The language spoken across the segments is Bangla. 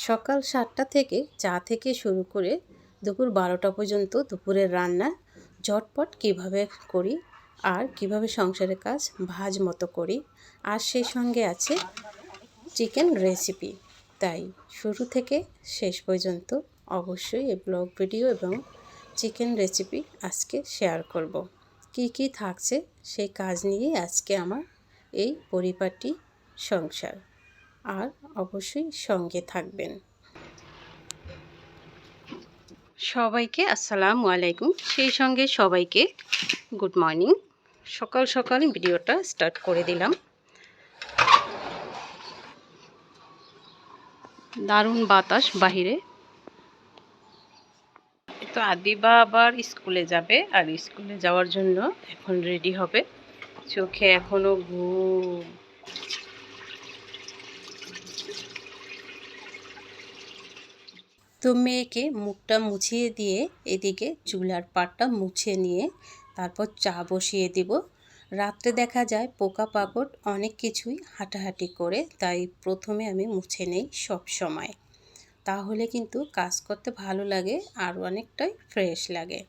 সকাল সাতটা থেকে চা থেকে শুরু করে দুপুর বারোটা পর্যন্ত দুপুরের রান্না, ঝটপট কীভাবে করি আর কীভাবে সংসারের কাজ ভাজ মতো করি আর সেই সঙ্গে আছে চিকেন রেসিপি তাই শুরু থেকে শেষ পর্যন্ত অবশ্যই এই ব্লগ ভিডিও এবং চিকেন রেসিপি আজকে শেয়ার করব। কি কি থাকছে সেই কাজ নিয়ে আজকে আমার এই পরিপাটি সংসার আর অবশ্যই সঙ্গে থাকবেন। সবাইকে আসসালামু আলাইকুম। সেই সঙ্গে সবাইকে গুড মর্নিং। সকাল সকাল ভিডিওটা স্টার্ট করে দিলাম। দারুণ বাতাস বাহিরে। তো আদিবা আবার স্কুলে যাবে আর স্কুলে যাওয়ার জন্য এখন রেডি হবে। চোখে এখনও ঘুম। তো মেয়েকে মুখটা মুছিয়ে দিয়ে এদিকে চুলার পাটটা মুছে নিয়ে তারপর চা বসিয়ে দিব। রাত্রে দেখা যায় পোকা পাকড় অনেক কিছুই হাঁটাহাঁটি করে, তাই প্রথমে আমি মুছে নেই সব সময়। তাহলে কিন্তু কাজ করতে ভালো লাগে আর অনেকটাই ফ্রেশ লাগে।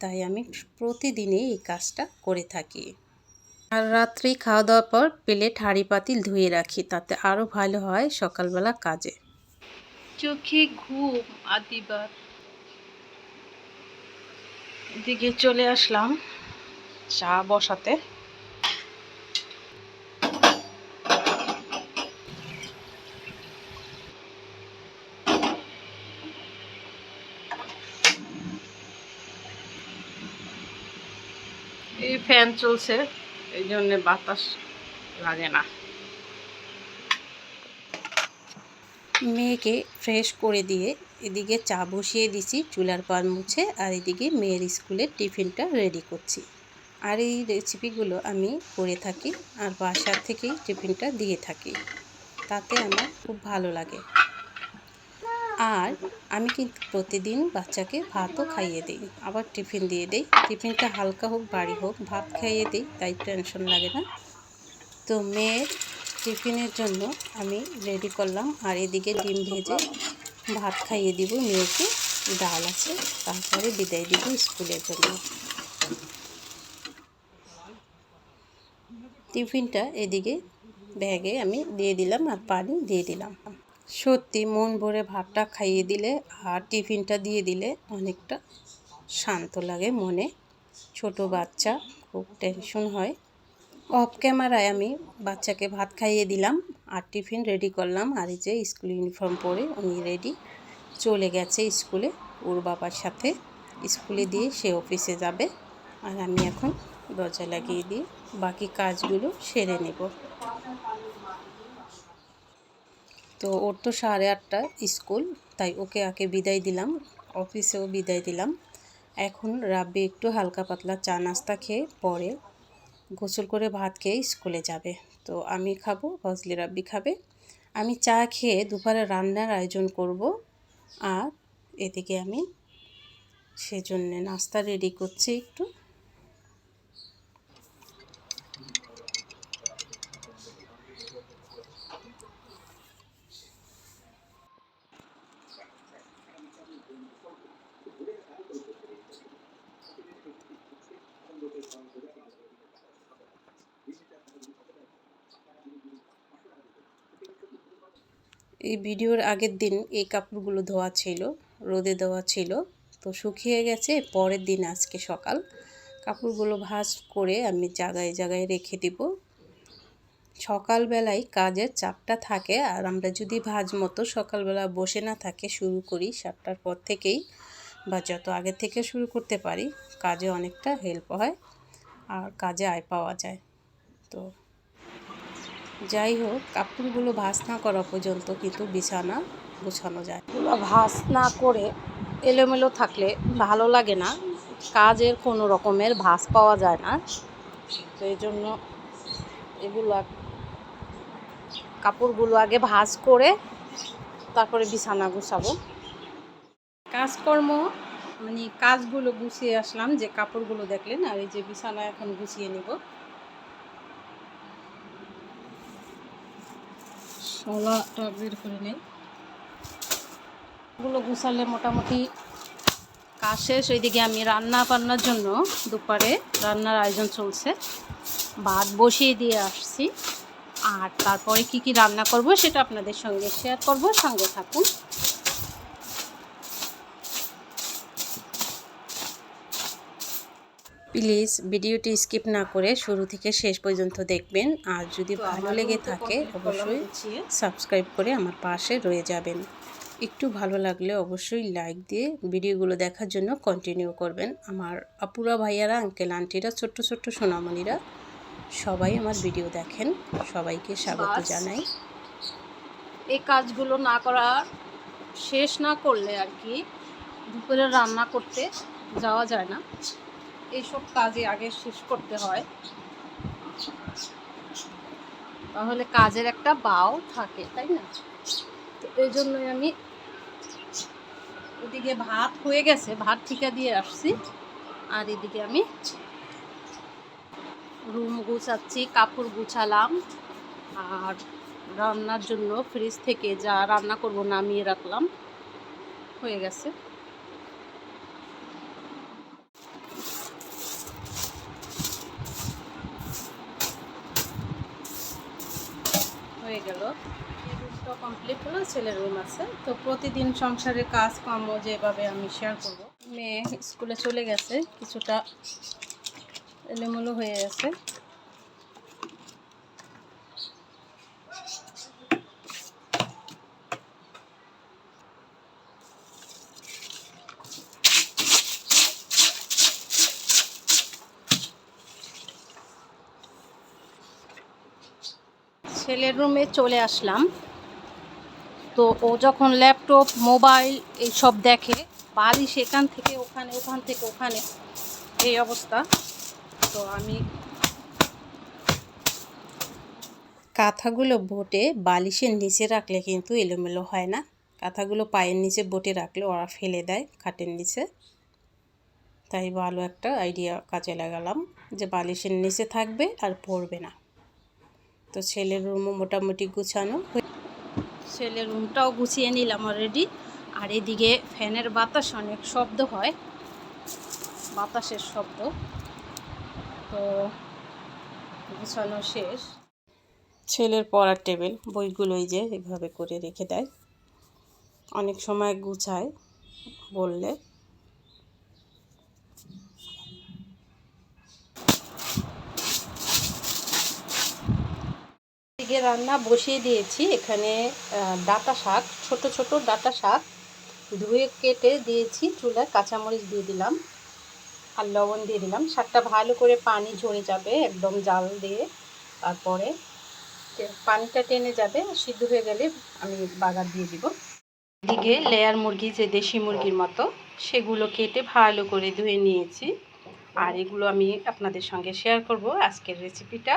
তাই আমি প্রতিদিনই এই কাজটা করে থাকি। আর রাত্রি খাওয়া দাওয়ার পর প্লেট হাঁড়ি পাতিল ধুয়ে রাখি, তাতে আরও ভালো হয় সকালবেলা কাজে। চোখে ঘুম আদিবার। এদিকে চলে আসলাম চা বসাতে। এই ফ্যান চলছে, এই জন্য বাতাস লাগে না। মেয়েকে ফ্রেশ করে দিয়ে এদিকে চা বসিয়ে দিছি, চুলার পান মুছে, আর এদিকে মেয়ের স্কুলের টিফিনটা রেডি করছি। আর এই রেসিপিগুলো আমি করে থাকি আর বাসার থেকেই টিফিনটা দিয়ে থাকি। তাতে আমার খুব ভালো লাগে। আর আমি কিন্তু প্রতিদিন বাচ্চাকে ভাতও খাইয়ে দিই, আবার টিফিন দিয়ে দিই। টিফিনটা হালকা হোক, বাড়ি হোক, ভাত খাইয়ে দিই, তাই টেনশন লাগে না। তো মেয়ের টিফিনের জন্য আমি রেডি করলাম। আর এদিকে ডিম ভেজে ভাত খাইয়ে দিব। মেয়েকে ডাল আছে, তারপরে বিদায় দিব স্কুলের জন্য। টিফিনটা এদিকে ব্যাগে আমি দিয়ে দিলাম আর পানি দিয়ে দিলাম। সত্যি মন ভরে ভাতটা খাইয়ে দিলে আর টিফিনটা দিয়ে দিলে অনেকটা শান্ত লাগে মনে। ছোট বাচ্চা, খুব টেনশন হয়। অফ ক্যামেরায় আমি বাচ্চাকে ভাত খাইয়ে দিলাম আর টিফিন রেডি করলাম। আর এই যে স্কুল ইউনিফর্ম পরে উনি রেডি চলে গেছে স্কুলে। ওর বাবার সাথে স্কুলে দিয়ে সে অফিসে যাবে। আর আমি এখন দরজা লাগিয়ে দিয়ে বাকি কাজগুলো সেরে নেব। তো ওর তো সাড়ে আটটা স্কুল, তাই ওকে আগে বিদায় দিলাম। অফিসেও বিদায় দিলাম। এখন রাব্বি একটু হালকা পাতলা চা নাস্তা খেয়ে পরে গোসল করে ভাত খেয়ে স্কুলে যাবে। তো আমি খাব, ফজলি রাব্বি খাবে। আমি চা খেয়ে দুপুরে রান্নার আয়োজন করব আর এদিকে আমি সেজন্য নাস্তা রেডি করছি একটু। এই ভিডিওর আগের দিন এই কাপড়গুলো ধোয়া ছিল, রোদে দেওয়া ছিল, তো শুকিয়ে গেছে। পরের দিন আজকে সকাল, কাপড়গুলো ভাঁজ করে আমি জায়গায় জায়গায় রেখে দিব। সকালবেলায় কাজের চাপটা থাকে, আর আমরা যদি ভাজ মতো সকালবেলা বসে না থাকে, শুরু করি সাতটার পর থেকেই, বা যত আগে থেকে শুরু করতে পারি, কাজে অনেকটা হেল্প হয়, আর কাজে আয় পাওয়া যায়। তো যাই হোক কাপড়গুলো ভাস না করা পর্যন্ত কিন্তু বিছানা গোছানো যায়। এগুলো ভাস না করে এলোমেলো থাকলে ভালো লাগে না। কাজের কোনো রকমের ভাস পাওয়া যায় না। তো এই জন্য এগুলো কাপড়গুলো আগে ভাজ করে তারপরে বিছানা গুছাবো। কাজকর্ম মানে কাজগুলো গুছিয়ে আসলাম যে কাপড়গুলো দেখলেন আর এই যে বিছানা এখন গুছিয়ে নিব। শলাটা বের করে নেই। এগুলো গুছালে মোটামুটি কাজ শেষ। ওইদিকে আমি রান্না বান্নার জন্য দুপুরে রান্নার আয়োজন চলছে। ভাত বসিয়ে দিয়ে আসছি। আর তারপরে কি কি রান্না করব সেটা আপনাদের সঙ্গে শেয়ার করব। সঙ্গে থাকুন। প্লিজ ভিডিওটি স্কিপ না করে শুরু থেকে শেষ পর্যন্ত দেখবেন। আর যদি ভালো লেগে থাকে অবশ্যই সাবস্ক্রাইব করে আমার পাশে রয়ে যাবেন। একটু ভালো লাগলে অবশ্যই লাইক দিয়ে ভিডিওগুলো দেখার জন্য কন্টিনিউ করবেন। আমার আপুরা ভাইয়ারা আঙ্কেল আন্টিরা ছোট্ট ছোট্ট সোনামণিরা সবাই আমার ভিডিও দেখেন। সবাইকে স্বাগত। জানাই। এই কাজগুলো না করা শেষ না করলে আর কি দুপুরে রান্না করতে যাওয়া যায় না। এইসব কাজই আগে শেষ করতে হয়। তাহলে কাজের একটা বাও থাকে, তাই না? তো এই জন্যই আমি এদিকে ভাত হয়ে গেছে, ভাত ঠিকা দিয়ে আসছি। আর এদিকে আমি রুম গুছাচ্ছি, কাপড় গুছালাম। আর রান্নার জন্য ফ্রিজ থেকে যা রান্না করব নামিয়ে রাখলাম। হয়ে গেছে। গেল। রুমটা কমপ্লিট হলো, ছেলের রুম আছে। তো প্রতিদিন সংসারের কাজ কর্ম যেভাবে আমি শেয়ার করব। মেয়ে স্কুলে চলে গেছে, কিছুটা এলোমেলো হয়ে গেছে। ছেলের রুমে চলে আসলাম। তো ও যখন ল্যাপটপ, মোবাইল এইসব দেখে, বালিশ এখান থেকে ওখানে, ওখান থেকে ওখানে, এই অবস্থা। তো আমি কাঁথাগুলো বোটে বালিশের নিচে রাখলে কিন্তু এলোমেলো হয় না। কাঁথাগুলো পায়ের নিচে বোটে রাখলে ওরা ফেলে দেয় খাটের নিচে। তাই ভালো একটা আইডিয়া কাজে লাগালাম যে বালিশের নিচে থাকবে আর পড়বে না। তো ছেলের রুমও মোটামুটি গুছানো ছেলের রুমটাও গুছিয়ে নিলাম অলরেডি আর এদিকে ফ্যানের বাতাস অনেক শব্দ হয়। বাতাসের শব্দ। তো গুছানো শেষ। ছেলের পড়ার টেবিল বইগুলোই যে এভাবে করে রেখে দেয়। অনেক সময় গুছায় বললে। এদিকে রান্না বসিয়ে দিয়েছি। এখানে ডাঁটা শাক, ছোট ছোট ডাঁটা শাক। ধুয়ে কেটে দিয়েছি চুলায় কাঁচামরিচ দিয়ে দিলাম আর লবণ দিয়ে দিলাম। শাকটা ভালো করে পানি ঝরে যাবে, একদম জাল দিয়ে। তারপরে পানিটা টেনে যাবে, সিদ্ধ হয়ে গেলে আমি বাগার দিয়ে দিব। এদিকে লেয়ার মুরগি, যে দেশি মুরগির মতো, সেগুলো কেটে ভালো করে ধুয়ে নিয়েছি। আর এগুলো আমি আপনাদের সঙ্গে শেয়ার করব আজকের রেসিপিটা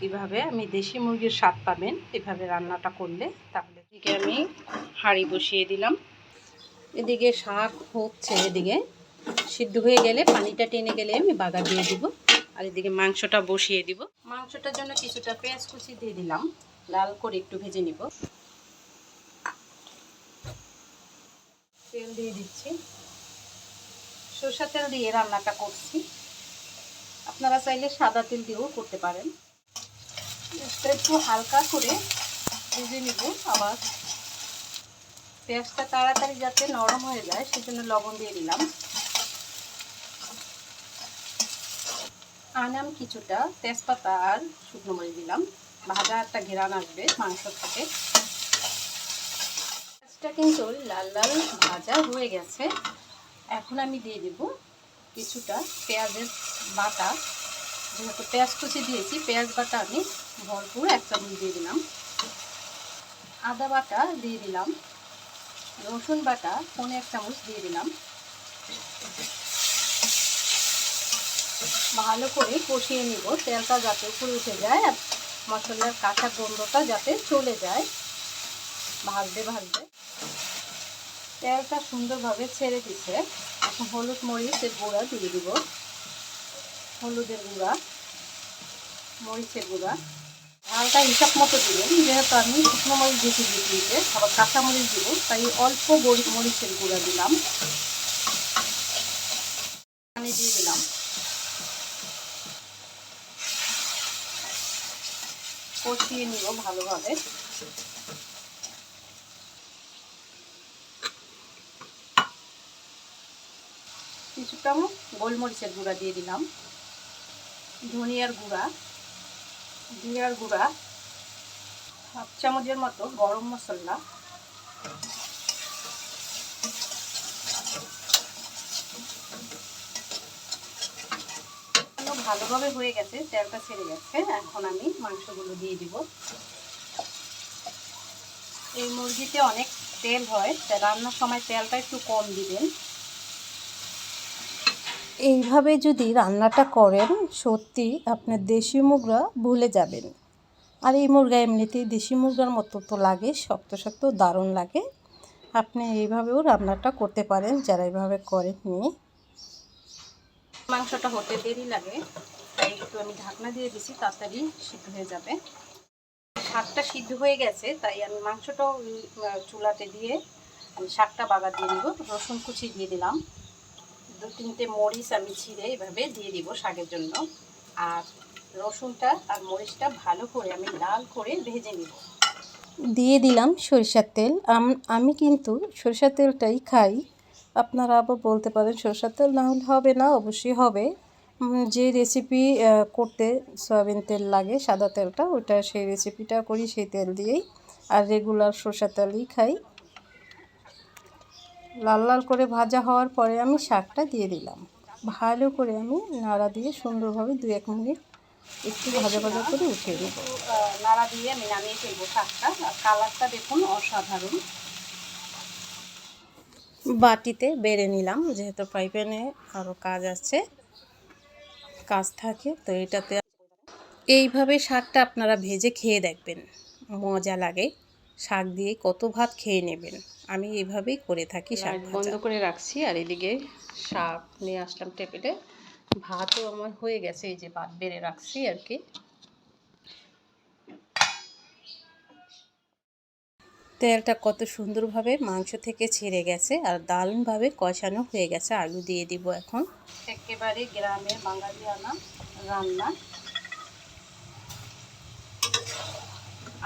কীভাবে আমি দেশি মুরগির স্বাদ পাবেন, এভাবে রান্নাটা করলে, তাহলে এদিকে আমি হাঁড়ি বসিয়ে দিলাম। এদিকে শাক হচ্ছে এদিকে। সিদ্ধ হয়ে গেলে পানিটা টেনে গেলে আমি বাগা দিয়ে দিব, আর এদিকে মাংসটা বসিয়ে দিব। মাংসটার জন্য কিছুটা পেঁয়াজ কুচি দিয়ে দিলাম। লাল করে একটু ভেজে নিব। তেল দিয়ে দিচ্ছি। সরষা তেল দিয়ে রান্নাটা করছি। আপনারা চাইলে সাদা তেল দিয়েও করতে পারেন। একটু হালকা করে ভেজে নিব। আবার পেঁয়াজটা তাড়াতাড়ি যাতে নরম হয়ে যায়, সেজন্য লবণ দিয়ে দিলাম। আনাম কিছুটা তেজপাতা আর শুকনো মরিচ দিলাম। ভাজা একটা ঘেরান আসবে মাংস থেকে। পেঁয়াজটা কিন্তু লাল লাল ভাজা হয়ে গেছে। এখন আমি দিয়ে দেব কিছুটা পেঁয়াজের বাটা। যেহেতু পেঁয়াজ কুচি দিয়েছি। পেঁয়াজ বাটা আমি ভরপুর এক চামচ দিয়ে দিলাম। আদা বাটা দিয়ে দিলাম। রসুন বাটা পনে এক চামচ দিয়ে দিলাম। ভালো করে কষিয়ে নিব। তেলটা যাতে উপরে উঠে যায় আর মশলার কাঁচা গন্ধটা যাতে চলে যায়। ভাজতে ভাজতে। তেলটা সুন্দরভাবে ছেড়ে দিচ্ছে এখন হলুদ মরিচের গুঁড়া দিয়ে দিব। হলুদের গুঁড়া, মরিচের গুঁড়া। হালকা হিসাব মতো দিবেন, যেহেতু আমি শুকনো মরিচ দিয়েছে আবার কাঁচা মরিচ দিব, তাই অল্প মরিচের গুঁড়া দিলাম। পানি দিয়ে দিলাম। কষিয়ে নিব ভালোভাবে। কিছুটা গোলমরিচের গুঁড়া দিয়ে দিলাম। ধনিয়ার গুঁড়া জিরার গুঁড়া, হাফ চামচের মতো গরম মশলা ভালোভাবে হয়ে গেছে, তেলটা ছেড়ে গেছে। এখন আমি মাংসগুলো দিয়ে দিব। এই মুরগিতে অনেক তেল হয় রান্নার সময় তেলটা একটু কম দিবেন। এইভাবে যদি রান্নাটা করেন, সত্যি আপনার দেশি মুগরা ভুলে যাবেন। আর এই মুরগা এমনিতেই দেশি মুরগার মতো তো লাগে, শক্ত শক্ত দারুণ লাগে। আপনি এইভাবেও রান্নাটা করতে পারেন, যারা এইভাবে করেননি। মাংসটা হতে দেরি লাগে, তাই একটু আমি ঢাকনা দিয়ে দিছি, তাড়াতাড়ি সিদ্ধ হয়ে যাবে। শাকটা সিদ্ধ হয়ে গেছে, তাই আমি মাংসটাও চুলাতে দিয়ে আমি শাকটা বাগা দিয়ে দিব। রসুন কুচি দিয়ে দিলাম। দু তিনটে মরিচ আমি ছিঁড়ে এভাবে দিয়ে দিব শাকের জন্য। আর রসুনটা আর মরিচটা ভালো করে আমি লাল করে ভেজে নিব। দিয়ে দিলাম সরিষার তেল। আম- কিন্তু সরিষার তেলটাই খাই। আপনারা আবার বলতে পারেন, সরিষার তেল না হলে হবে না, অবশ্যই হবে। যে রেসিপি করতে সয়াবিন তেল লাগে, সাদা তেলটা ওটা সেই রেসিপিটা করি, সেই তেল দিয়েই। আর রেগুলার সরষের তেলই খাই। লাল লাল করে ভাজা হওয়ার পরে আমি শাকটা দিয়ে দিলাম। ভালো করে আমি নাড়া দিয়ে সুন্দরভাবে দু এক মিনিট একটু ভাজা ভাজা করে উঠিয়ে একটু আহ, নাড়া দিয়ে আমি নামিয়ে ফেলব শাকটা। আর কালারটা দেখুন অসাধারণ। বাটিতে বেড়ে নিলাম যেহেতু ফ্রাই প্যানে আরও কাজ আছে কাজ থাকে তো এটাতে এইভাবে শাকটা আপনারা ভেজে খেয়ে দেখবেন। মজা লাগে। শাক দিয়ে কত ভাত খেয়ে নেবেন। আমি এইভাবেই করে থাকি শাক বন্ধ করে রাখছি আর এদিকে শাক নিয়ে আসলাম টেবিলে। ভাতও আমার হয়ে গেছে এই যে ভাত বেড়ে রাখছি আর কি। তেলটা কত সুন্দরভাবে মাংস থেকে ছেড়ে গেছে আর দারুণভাবে কষানো হয়ে গেছে। আলু দিয়ে দিব এখন। একেবারে গ্রামের বাঙালি আনা রান্না।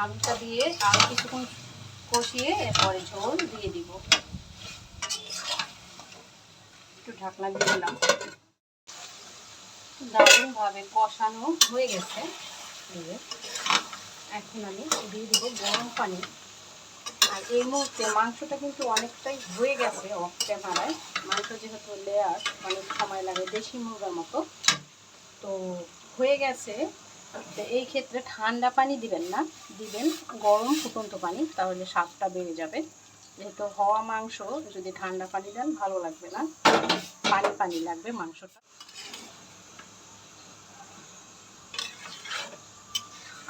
আলুটা দিয়ে আলু কিছুক্ষণ কষিয়ে এরপরে ঝোল দিয়ে দিব। একটু ঢাকনা দিয়ে দিলাম। দারুণভাবে কষানো হয়ে গেছে। এখন আমি দিয়ে দিব গরম পানি। আর এই মুহূর্তে মাংসটা কিন্তু অনেকটাই হয়ে গেছে অফ ক্যামেরায় মাংস যেহেতু লেয়ার অনেক সময় লাগে দেশি মুরগার মতো। তো হয়ে গেছে। তো এই ক্ষেত্রে ঠান্ডা পানি দিবেন না, দিবেন গরম ফুটন্ত পানি, তাহলে স্বাদটা বেড়ে যাবে। যেহেতু হওয়া মাংস, যদি ঠান্ডা পানি দেন, ভালো লাগবে না। পানি পানি লাগবে মাংসটা।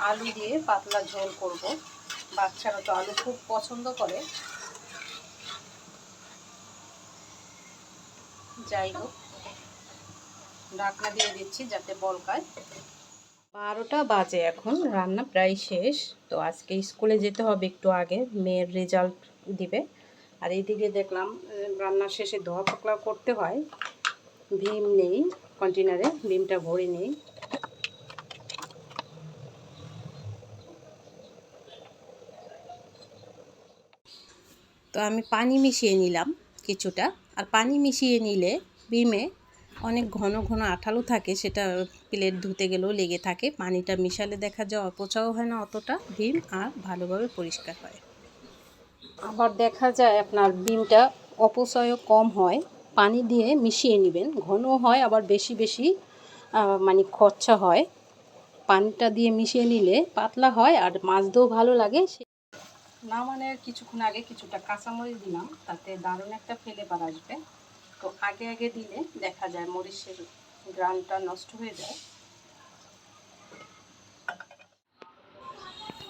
আলু দিয়ে পাতলা ঝোল করব। বাচ্চারা তো আলু খুব পছন্দ করে। যাই হোক, ঢাকনা দিয়ে দিচ্ছি যাতে বলকায়। বারোটা বাজে এখন রান্না প্রায় শেষ। তো আজকে স্কুলে যেতে হবে একটু আগে মেয়ের রেজাল্ট দিবে। আর এইদিকে দেখলাম আহ, রান্নার শেষে ধোয়া পাকলা করতে হয়। ভীম নেই কন্টেনারে ভীমটা ভরে নেই। তো আমি পানি মিশিয়ে নিলাম কিছুটা। আর পানি মিশিয়ে নিলে বিমে অনেক ঘন ঘন আঠালো থাকে সেটা প্লেট ধুতে গেলেও লেগে থাকে। পানিটা মিশালে দেখা যায় অপচাও হয় না অতটা ভীম আর ভালোভাবে পরিষ্কার হয়। আবার দেখা যায় আপনার ডিমটা অপচয়ও কম হয় পানি দিয়ে মিশিয়ে নেবেন। ঘন হয় আবার বেশি বেশি মানে খরচা হয়। পানিটা দিয়ে মিশিয়ে নিলে পাতলা হয় আর মাছ দিয়েও ভালো লাগে। সে- না মানে কিছুক্ষণ আগে কিছুটা কাঁচামরিচ দিলাম তাতে দারুণ একটা ফেলে ফ্লেভার আসবে। তো আগে আগে দিলে দেখা যায় মরিচের গ্রানটা নষ্ট হয়ে যায়।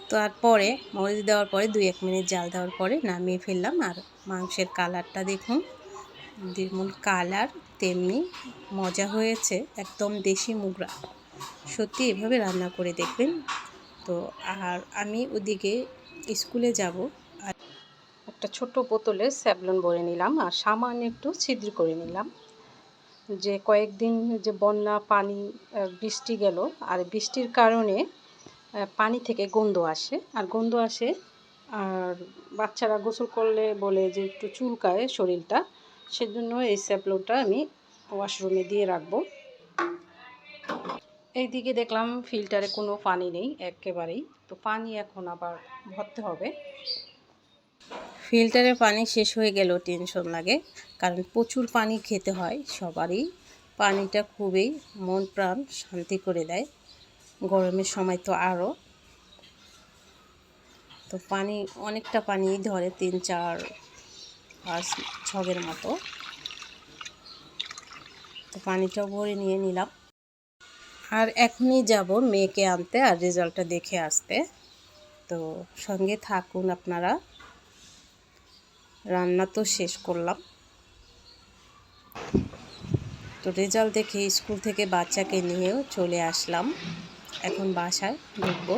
তো আর পরে মরিচ দেওয়ার পরে দুই এক মিনিট জাল দেওয়ার পরে নামিয়ে ফেললাম। আর মাংসের কালারটা দেখুন যেমন কালার, তেমনি মজা হয়েছে, একদম দেশি মুগরা। সত্যি এভাবে রান্না করে দেখবেন। তো আর আমি ওদিকে স্কুলে যাব একটা ছোট বোতলে স্যাভলন ভরে নিলাম আর সামান্য একটু ছিদ্র করে নিলাম। যে কয়েকদিন যে বন্যা, পানি বৃষ্টি গেল আর বৃষ্টির কারণে পানি থেকে গন্ধ আসে আর গন্ধ আসে আর বাচ্চারা গোসল করলে বলে যে একটু চুলকায় শরীরটা, সেজন্য এই স্যাভলনটা আমি ওয়াশরুমে দিয়ে রাখব। এইদিকে দেখলাম ফিল্টারে কোনো পানি নেই একেবারেই। তো পানি এখন আবার ভরতে হবে। ফিল্টারে পানি শেষ হয়ে গেলেও টেনশন লাগে। কারণ প্রচুর পানি খেতে হয় সবারই। পানিটা খুবই মন প্রাণ শান্তি করে দেয়। গরমের সময় তো আরও তো পানি, অনেকটা পানি ধরে তিন, চার, পাঁচ, ছগের মতো। তো পানিটাও ভরে নিয়ে নিলাম। আর এখনই যাব মেয়েকে আনতে আর রেজাল্টটা দেখে আসতে। তো সঙ্গে থাকুন আপনারা। রান্না তো শেষ করলাম। তো রেজাল্ট দেখে স্কুল থেকে বাচ্চাকে নিয়েও চলে আসলাম। এখন বাসায় ঢুকবো।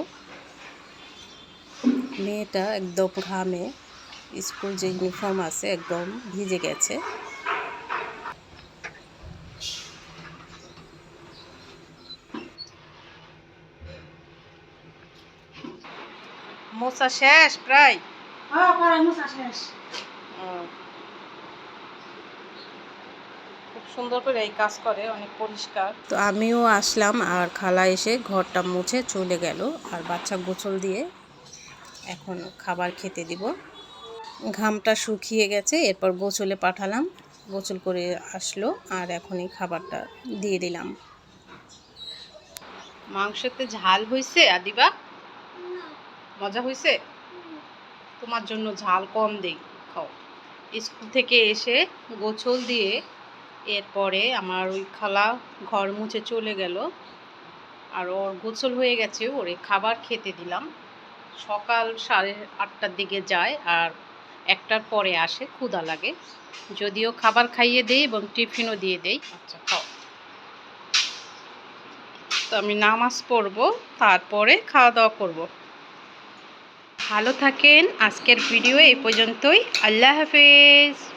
মেয়েটা একদম ঘামে। স্কুল যে ইউনিফর্ম আছে একদম ভিজে গেছে। মোসা শেষ প্রায়? হ্যাঁ মুছা শেষ। খুব সুন্দর করে এই কাজ করে অনেক পরিষ্কার। তো আমিও আসলাম আর খালা এসে ঘরটা মুছে চলে গেল আর বাচ্চা গোসল দিয়ে এখন খাবার খেতে দিব। ঘামটা শুকিয়ে গেছে এরপর গোসলে পাঠালাম গোসল করে আসলো আর এখনই খাবারটা দিয়ে দিলাম। মাংসতে ঝাল হয়েছে আদিবা? মজা হয়েছে তোমার জন্য ঝাল কম দেই। স্কুল থেকে এসে গোছল দিয়ে এরপরে আমার ওই খালা ঘর মুছে চলে গেল। আর ওর গোসল হয়ে গেছে, ওরে খাবার খেতে দিলাম। সকাল সাড়ে আটটার দিকে যায় আর একটার পরে আসে, ক্ষুধা লাগে। যদিও খাবার খাইয়ে দেই এবং টিফিনও দিয়ে দেই। আচ্ছা খাও। তো আমি নামাজ পড়ব, তারপরে খাওয়া দাওয়া করব। ভালো থাকেন। আজকের ভিডিও এই পর্যন্তই। আল্লাহ হাফেজ।